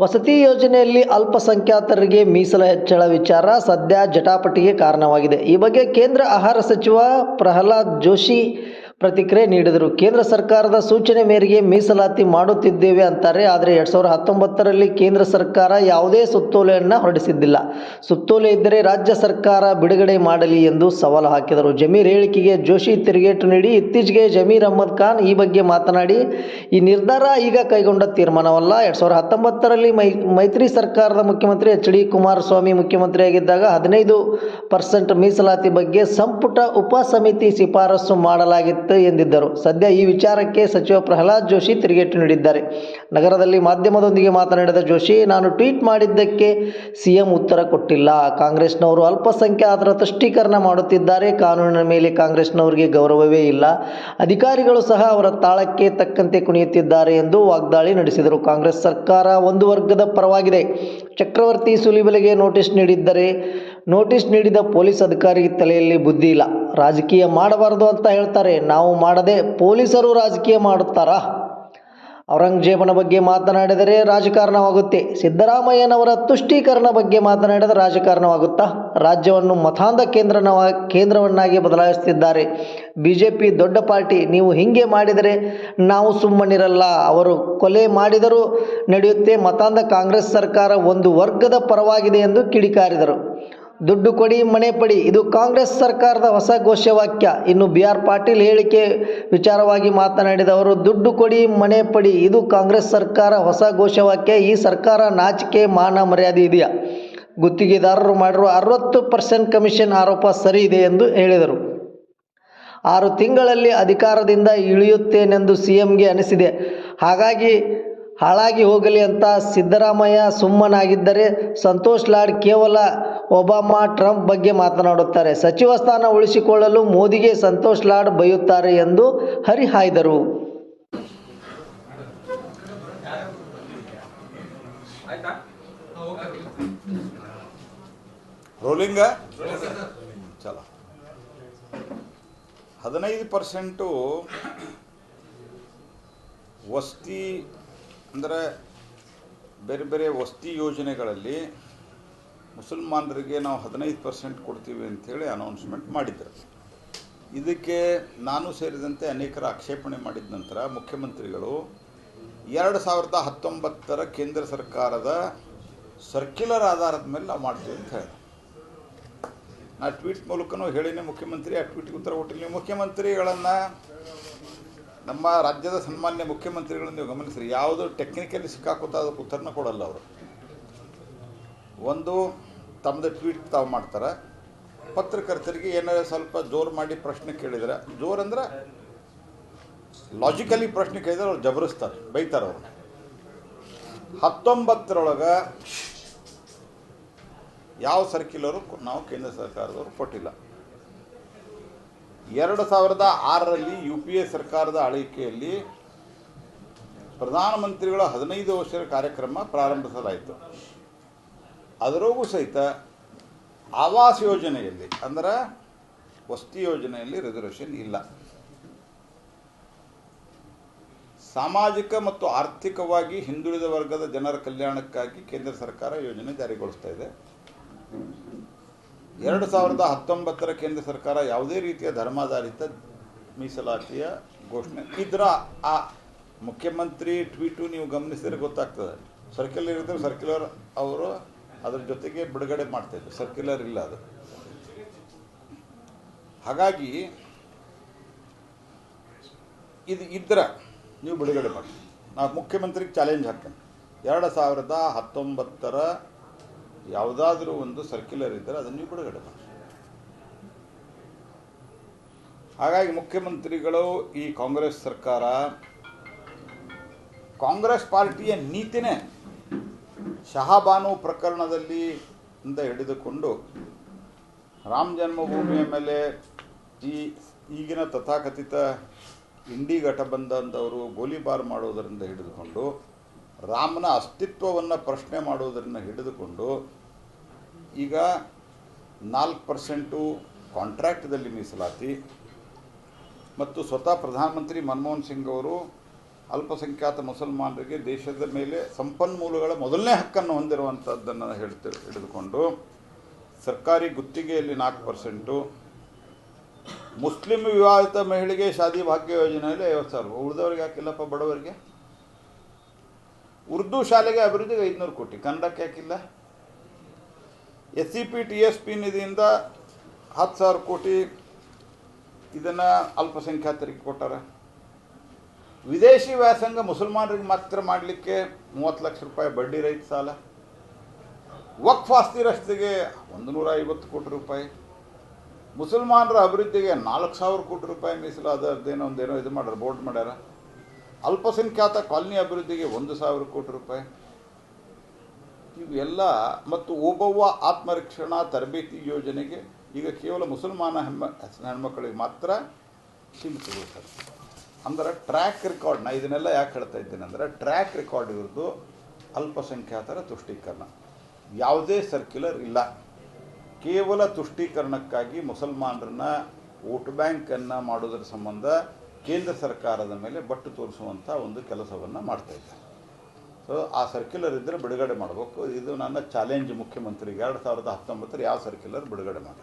ವಸತಿ ಯೋಜನೆಯಲ್ಲಿ ಅಲ್ಪಸಂಖ್ಯಾತರಿಗೆ ಮೀಸಲ ಹೆಚ್ಚಳ ವಿಚಾರ ಸದ್ಯ ಜಟಾಪಟಿಗೆ ಕಾರಣವಾಗಿದೆ. ಈ ಬಗ್ಗೆ ಕೇಂದ್ರ ಆಹಾರ ಸಚಿವ ಪ್ರಹ್ಲಾದ್ ಜೋಶಿ ಪ್ರತಿಕ್ರಿಯೆ ನೀಡಿದರು. ಕೇಂದ್ರ ಸರ್ಕಾರದ ಸೂಚನೆ ಮೇರೆಗೆ ಮೀಸಲಾತಿ ಮಾಡುತ್ತಿದ್ದೇವೆ ಅಂತಾರೆ. ಆದರೆ ಎರಡು ಸಾವಿರದ ಹತ್ತೊಂಬತ್ತರಲ್ಲಿ ಕೇಂದ್ರ ಸರ್ಕಾರ ಯಾವುದೇ ಸುತ್ತೋಲೆಯನ್ನು ಹೊರಡಿಸಿದ್ದಿಲ್ಲ. ಸುತ್ತೋಲೆ ಇದ್ದರೆ ರಾಜ್ಯ ಸರ್ಕಾರ ಬಿಡುಗಡೆ ಮಾಡಲಿ ಎಂದು ಸವಾಲು ಹಾಕಿದರು. ಜಮೀರ್ ಹೇಳಿಕೆಗೆ ಜೋಶಿ ತಿರುಗೇಟು ನೀಡಿ, ಇತ್ತೀಚೆಗೆ ಜಮೀರ್ ಅಹಮದ್ ಖಾನ್ ಈ ಬಗ್ಗೆ ಮಾತನಾಡಿ, ಈ ನಿರ್ಧಾರ ಈಗ ಕೈಗೊಂಡ ತೀರ್ಮಾನವಲ್ಲ. ಎರಡು ಸಾವಿರದ ಹತ್ತೊಂಬತ್ತರಲ್ಲಿ ಮೈತ್ರಿ ಸರ್ಕಾರದ ಮುಖ್ಯಮಂತ್ರಿ ಎಚ್ ಡಿ ಕುಮಾರಸ್ವಾಮಿ ಮುಖ್ಯಮಂತ್ರಿಯಾಗಿದ್ದಾಗ ಹದಿನೈದು ಪರ್ಸೆಂಟ್ ಮೀಸಲಾತಿ ಬಗ್ಗೆ ಸಂಪುಟ ಉಪ ಸಮಿತಿ ಶಿಫಾರಸು ಮಾಡಲಾಗಿತ್ತು. ಎಂದಿದ್ದರು. ಸದ್ಯ ಈ ವಿಚಾರಕ್ಕೆ ಸಚಿವ ಪ್ರಹ್ಲಾದ್ ಜೋಶಿ ತಿರುಗೇಟು ನೀಡಿದ್ದಾರೆ. ನಗರದಲ್ಲಿ ಮಾಧ್ಯಮದೊಂದಿಗೆ ಮಾತನಾಡಿದ ಜೋಶಿ, ನಾನು ಟ್ವೀಟ್ ಮಾಡಿದ್ದಕ್ಕೆ ಸಿಎಂ ಉತ್ತರ ಕೊಟ್ಟಿಲ್ಲ. ಕಾಂಗ್ರೆಸ್ನವರು ಅಲ್ಪಸಂಖ್ಯಾತರ ತುಷ್ಟೀಕರಣ ಮಾಡುತ್ತಿದ್ದಾರೆ. ಕಾನೂನಿನ ಮೇಲೆ ಕಾಂಗ್ರೆಸ್ನವರಿಗೆ ಗೌರವವೇ ಇಲ್ಲ. ಅಧಿಕಾರಿಗಳು ಸಹ ಅವರ ತಾಳಕ್ಕೆ ತಕ್ಕಂತೆ ಕುಣಿಯುತ್ತಿದ್ದಾರೆ ಎಂದು ವಾಗ್ದಾಳಿ ನಡೆಸಿದರು. ಕಾಂಗ್ರೆಸ್ ಸರ್ಕಾರ ಒಂದು ವರ್ಗದ ಪರವಾಗಿದೆ. ಚಕ್ರವರ್ತಿ ಸುಲಿಬೆಲೆಗೆ ನೋಟಿಸ್ ನೀಡಿದ್ದರೆ ನೋಟಿಸ್ ನೀಡಿದ ಪೊಲೀಸ್ ಅಧಿಕಾರಿ ತಲೆಯಲ್ಲಿ ಬುದ್ಧಿ ಇಲ್ಲ. ರಾಜಕೀಯ ಮಾಡಬಾರದು ಅಂತ ಹೇಳ್ತಾರೆ. ನಾವು ಮಾಡದೆ ಪೊಲೀಸರು ರಾಜಕೀಯ ಮಾಡುತ್ತಾರಾ? ಔರಂಗಜೇಬನ ಬಗ್ಗೆ ಮಾತನಾಡಿದರೆ ರಾಜಕಾರಣವಾಗುತ್ತೆ. ಸಿದ್ದರಾಮಯ್ಯನವರ ತುಷ್ಟೀಕರಣ ಬಗ್ಗೆ ಮಾತನಾಡಿದರೆ ರಾಜಕಾರಣವಾಗುತ್ತಾ? ರಾಜ್ಯವನ್ನು ಮತಾಂಧ ಕೇಂದ್ರನವ, ಕೇಂದ್ರವನ್ನಾಗಿ ಬದಲಾಯಿಸುತ್ತಿದ್ದಾರೆ. ಬಿ ಜೆ ಪಿ ದೊಡ್ಡ ಪಾರ್ಟಿ. ನೀವು ಹೀಗೆ ಮಾಡಿದರೆ ನಾವು ಸುಮ್ಮನಿರಲ್ಲ. ಅವರು ಕೊಲೆ ಮಾಡಿದರೂ ನಡೆಯುತ್ತೆ. ಮತಾಂಧ ಕಾಂಗ್ರೆಸ್ ಸರ್ಕಾರ ಒಂದು ವರ್ಗದ ಪರವಾಗಿದೆ ಎಂದು ಕಿಡಿಕಾರಿದರು. ದುಡ್ಡು ಕೊಡಿ, ಮನೆ ಪಡಿ. ಇದು ಕಾಂಗ್ರೆಸ್ ಸರ್ಕಾರದ ಹೊಸ ಘೋಷವಾಕ್ಯ. ಇನ್ನು ಬಿ ಆರ್ ಪಾಟೀಲ್ ಹೇಳಿಕೆ ವಿಚಾರವಾಗಿ ಮಾತನಾಡಿದ ಅವರು, ದುಡ್ಡು ಕೊಡಿ, ಮನೆ ಪಡಿ. ಇದು ಕಾಂಗ್ರೆಸ್ ಸರ್ಕಾರ ಹೊಸ ಘೋಷವಾಕ್ಯ. ಈ ಸರ್ಕಾರ ನಾಚಿಕೆ, ಮಾನ ಮರ್ಯಾದೆ ಇದೆಯಾ? ಗುತ್ತಿಗೆದಾರರು ಮಾಡಿರುವ ಅರವತ್ತು ಪರ್ಸೆಂಟ್ ಕಮಿಷನ್ ಆರೋಪ ಸರಿ ಇದೆ ಎಂದು ಹೇಳಿದರು. ಆರು ತಿಂಗಳಲ್ಲಿ ಅಧಿಕಾರದಿಂದ ಇಳಿಯುತ್ತೇನೆಂದು ಸಿ ಎಂಗೆ ಅನಿಸಿದೆ. ಹಾಗಾಗಿ ಹಾಳಾಗಿ ಹೋಗಲಿ ಅಂತ ಸಿದ್ದರಾಮಯ್ಯ ಸುಮ್ಮನಾಗಿದ್ದರೆ ಸಂತೋಷ್ ಲಾಡ್ ಕೇವಲ ಒಬಾಮಾ ಟ್ರಂಪ್ ಬಗ್ಗೆ ಮಾತನಾಡುತ್ತಾರೆ. ಸಚಿವ ಸ್ಥಾನ ಉಳಿಸಿಕೊಳ್ಳಲು ಮೋದಿಗೆ ಸಂತೋಷ್ ಲಾಡ್ ಬೈಯುತ್ತಾರೆ ಎಂದು ಹರಿಹಾಯ್ದರು. ರೋಲಿಂಗ ಚಲ. ಹದಿನೈದು ಪರ್ಸೆಂಟು ವಸ್ತಿ ಅಂದರೆ ಬೇರೆ ಬೇರೆ ವಸ್ತಿ ಯೋಜನೆಗಳಲ್ಲಿ ಮುಸಲ್ಮಾನರಿಗೆ ನಾವು ಹದಿನೈದು ಪರ್ಸೆಂಟ್ ಕೊಡ್ತೀವಿ ಅಂಥೇಳಿ ಅನೌನ್ಸ್ಮೆಂಟ್ ಮಾಡಿದ್ರು. ಇದಕ್ಕೆ ನಾನು ಸೇರಿದಂತೆ ಅನೇಕರ ಆಕ್ಷೇಪಣೆ ಮಾಡಿದ ನಂತರ ಮುಖ್ಯಮಂತ್ರಿಗಳು ಎರಡು ಸಾವಿರದ ಹತ್ತೊಂಬತ್ತರ ಕೇಂದ್ರ ಸರ್ಕಾರದ ಸರ್ಕ್ಯುಲರ್ ಆಧಾರದ ಮೇಲೆ ನಾವು ಮಾಡ್ತೀವಿ ಅಂತ ಹೇಳಿದೆ ನಾ ಟ್ವೀಟ್ ಮೂಲಕನೂ ಹೇಳಿನಿ ಮುಖ್ಯಮಂತ್ರಿ, ಆ ಟ್ವೀಟ್ಗೆ ಉತ್ತರ ಕೊಟ್ಟಿಲ್ಲ. ನೀವು ಮುಖ್ಯಮಂತ್ರಿಗಳನ್ನು ನಮ್ಮ ರಾಜ್ಯದ ಸನ್ಮಾನ್ಯ ಮುಖ್ಯಮಂತ್ರಿಗಳನ್ನು ನೀವು ಗಮನಿಸಿರಿ. ಯಾವುದು ಟೆಕ್ನಿಕಲಿ ಸಿಕ್ಕಾಕೋತ ಅದಕ್ಕೆ ಉತ್ತರನ ಕೊಡಲ್ಲ ಅವರು. ಒಂದು ತಮ್ಮದು ಟ್ವೀಟ್ ತಾವು ಮಾಡ್ತಾರೆ. ಪತ್ರಕರ್ತರಿಗೆ ಏನಾದ್ರು ಸ್ವಲ್ಪ ಜೋರು ಮಾಡಿ ಪ್ರಶ್ನೆ ಕೇಳಿದರೆ, ಜೋರು ಅಂದ್ರೆ ಲಾಜಿಕಲಿ ಪ್ರಶ್ನೆ ಕೇಳಿದರೆ ಅವ್ರು ಜಬರಿಸ್ತಾರೆ, ಬೈತಾರೆ ಅವರು ಹತ್ತೊಂಬತ್ತರೊಳಗೆ ಯಾವ ಸರ್ಕ್ಯುಲರು ನಾವು ಕೇಂದ್ರ ಸರ್ಕಾರದವರು ಕೊಟ್ಟಿಲ್ಲ. ಎರಡು ಸಾವಿರದ ಆರರಲ್ಲಿ ಯು ಪಿ ಎ ಸರ್ಕಾರದ ಆಳ್ವಿಕೆಯಲ್ಲಿ ಪ್ರಧಾನಮಂತ್ರಿಗಳ ಹದಿನೈದು ವರ್ಷದ ಕಾರ್ಯಕ್ರಮ ಪ್ರಾರಂಭಿಸಲಾಯಿತು. ಅದರೊಳಗೂ ಸಹಿತ ಆವಾಸ್ ಯೋಜನೆಯಲ್ಲಿ, ಅಂದ್ರೆ ವಸ್ತಿ ಯೋಜನೆಯಲ್ಲಿ ರಿಸರ್ವೇಷನ್ ಇಲ್ಲ. ಸಾಮಾಜಿಕ ಮತ್ತು ಆರ್ಥಿಕವಾಗಿ ಹಿಂದುಳಿದ ವರ್ಗದ ಜನರ ಕಲ್ಯಾಣಕ್ಕಾಗಿ ಕೇಂದ್ರ ಸರ್ಕಾರ ಯೋಜನೆ ಜಾರಿಗೊಳಿಸ್ತಾ ಇದೆ. ಎರಡು ಸಾವಿರದ ಹತ್ತೊಂಬತ್ತರ ಕೇಂದ್ರ ಸರ್ಕಾರ ಯಾವುದೇ ರೀತಿಯ ಧರ್ಮಾಧಾರಿತ ಮೀಸಲಾತಿಯ ಘೋಷಣೆ. ಇದ್ರ ಆ ಮುಖ್ಯಮಂತ್ರಿ ಟ್ವೀಟು ನೀವು ಗಮನಿಸಿದರೆ ಗೊತ್ತಾಗ್ತದೆ. ಸರ್ಕ್ಯುಲರ್ ಇರ್ತಾರೆ ಸರ್ಕ್ಯುಲರ್ ಅವರು ಅದ್ರ ಜೊತೆಗೆ ಬಿಡುಗಡೆ ಮಾಡ್ತಾಯಿದ್ರು ಸರ್ಕ್ಯುಲರ್ ಇಲ್ಲ ಅದು. ಹಾಗಾಗಿ ಇದು ಇದ್ರ ನೀವು ಬಿಡುಗಡೆ ಮಾಡಿ. ನಾವು ಮುಖ್ಯಮಂತ್ರಿಗೆ ಚಾಲೆಂಜ್ ಹಾಕ್ತೇನೆ. ಎರಡು ಸಾವಿರದ ಹತ್ತೊಂಬತ್ತರ ಯಾವುದಾದ್ರೂ ಒಂದು ಸರ್ಕ್ಯುಲರ್ ಇದ್ದರೆ ಅದನ್ನು ನೀವು ಬಿಡುಗಡೆ ಮಾಡಿ. ಹಾಗಾಗಿ ಮುಖ್ಯಮಂತ್ರಿಗಳು ಈ ಕಾಂಗ್ರೆಸ್ ಸರ್ಕಾರ ಕಾಂಗ್ರೆಸ್ ಪಾರ್ಟಿಯ ನೀತಿನೇ ಶಹಾಬಾನು ಪ್ರಕರಣದಲ್ಲಿ ಇಂದ ಹಿಡಿದುಕೊಂಡು ರಾಮ ಜನ್ಮಭೂಮಿಯ ಮೇಲೆ ಈ ಈಗಿನ ತಥಾಕಥಿತ ಇಂಡಿ ಘಟಬಂಧನದವರು ಗೋಲಿಬಾರ್ ಮಾಡೋದರಿಂದ ಹಿಡಿದುಕೊಂಡು ರಾಮನ ಅಸ್ತಿತ್ವವನ್ನು ಪ್ರಶ್ನೆ ಮಾಡೋದರಿಂದ ಹಿಡಿದುಕೊಂಡು ಈಗ ನಾಲ್ಕು ಪರ್ಸೆಂಟು ಕಾಂಟ್ರಾಕ್ಟ್ದಲ್ಲಿ ಮೀಸಲಾತಿ. ಮತ್ತು ಸ್ವತಃ ಪ್ರಧಾನಮಂತ್ರಿ ಮನಮೋಹನ್ ಸಿಂಗ್ ಅವರು ಅಲ್ಪಸಂಖ್ಯಾತ ಮುಸಲ್ಮಾನರಿಗೆ ದೇಶದ ಮೇಲೆ ಸಂಪನ್ಮೂಲಗಳ ಮೊದಲನೇ ಹಕ್ಕನ್ನು ಹೊಂದಿರುವಂಥದ್ದನ್ನು ಹೇಳ್ತಿ ಹಿಡಿದುಕೊಂಡು. ಸರ್ಕಾರಿ ಗುತ್ತಿಗೆಯಲ್ಲಿ ನಾಲ್ಕು ಪರ್ಸೆಂಟು. ಮುಸ್ಲಿಂ ವಿವಾಹಿತ ಮಹಿಳೆಗೆ ಶಾದಿ ಭಾಗ್ಯ ಯೋಜನೆಯಲ್ಲಿ ಐವತ್ತು ಸಾವಿರ ಉಳಿದವ್ರಿಗೆ ಹಾಕಿಲ್ಲಪ್ಪ ಬಡವರಿಗೆ? ಉರ್ದು ಶಾಲೆಗೆ ಅಭಿವೃದ್ಧಿಗೆ ಐದುನೂರು ಕೋಟಿ. ಕನ್ನಡಕ್ಕೆ ಹಾಕಿಲ್ಲ S C P T S P ನಿಧಿಯಿಂದ ಹತ್ತು ಸಾವಿರ ಕೋಟಿ ಇದನ್ನು ಅಲ್ಪಸಂಖ್ಯಾತರಿಗೆ ಕೊಟ್ಟಾರ. ವಿದೇಶಿ ವ್ಯಾಸಂಗ ಮುಸಲ್ಮಾನರಿಗೆ ಮಾತ್ರ ಮಾಡಲಿಕ್ಕೆ ಮೂವತ್ತು ಲಕ್ಷ ರೂಪಾಯಿ ಬಡ್ಡಿ ರೈತ ಸಾಲ. ವಕ್ಫ್ ಆಸ್ತಿ ರಸ್ತೆಗೆ ಒಂದು ನೂರ ಐವತ್ತು ಕೋಟಿ ರೂಪಾಯಿ. ಮುಸಲ್ಮಾನರ ಅಭಿವೃದ್ಧಿಗೆ ನಾಲ್ಕು ಸಾವಿರ ಕೋಟಿ ರೂಪಾಯಿ ಮೀಸಲು ಅದರದ್ದೇನೋ ಒಂದೇನೋ ಇದು ಮಾಡ್ಯಾರ, ಬೋರ್ಡ್ ಮಾಡ್ಯಾರ. ಅಲ್ಪಸಂಖ್ಯಾತ ಕಾಲನಿ ಅಭಿವೃದ್ಧಿಗೆ ಒಂದು ಸಾವಿರ ಕೋಟಿ ರೂಪಾಯಿ. ಇವೆಲ್ಲ ಮತ್ತು ಓಬವ್ವ ಆತ್ಮರಕ್ಷಣಾ ತರಬೇತಿ ಯೋಜನೆಗೆ ಈಗ ಕೇವಲ ಮುಸಲ್ಮಾನ ಹೆಮ್ಮ ಹೆಣ್ಮಕ್ಳಿಗೆ ಮಾತ್ರ ಸೀಮಿತಗೊಳಿಸ್ತಾರೆ ಅಂದರೆ ಟ್ರ್ಯಾಕ್ ರೆಕಾರ್ಡ್ ನಾ ಇದನ್ನೆಲ್ಲ ಯಾಕೆ ಹೇಳ್ತಾ ಇದ್ದೇನೆ ಅಂದರೆ ಟ್ರ್ಯಾಕ್ ರೆಕಾರ್ಡ್ ಇರೋದು ಅಲ್ಪಸಂಖ್ಯಾತರ ತುಷ್ಟೀಕರಣ. ಯಾವುದೇ ಸರ್ಕ್ಯುಲರ್ ಇಲ್ಲ. ಕೇವಲ ತುಷ್ಟೀಕರಣಕ್ಕಾಗಿ ಮುಸಲ್ಮಾನರನ್ನ ವೋಟ್ ಬ್ಯಾಂಕನ್ನು ಮಾಡೋದ್ರ ಸಂಬಂಧ ಕೇಂದ್ರ ಸರ್ಕಾರದ ಮೇಲೆ ಬಟ್ಟು ತೋರಿಸುವಂಥ ಒಂದು ಕೆಲಸವನ್ನು ಮಾಡ್ತಾ ಇದ್ದಾರೆ. ಸೊ ಆ ಸರ್ಕ್ಯುಲರ್ ಇದ್ದರೆ ಬಿಡುಗಡೆ ಮಾಡಬೇಕು. ಇದು ನನ್ನ ಚಾಲೆಂಜ್ ಮುಖ್ಯಮಂತ್ರಿಗೆ. ಎರಡು ಸಾವಿರದ ಹತ್ತೊಂಬತ್ತರ ಯಾವ ಸರ್ಕ್ಯುಲರ್ ಬಿಡುಗಡೆ ಮಾಡಿ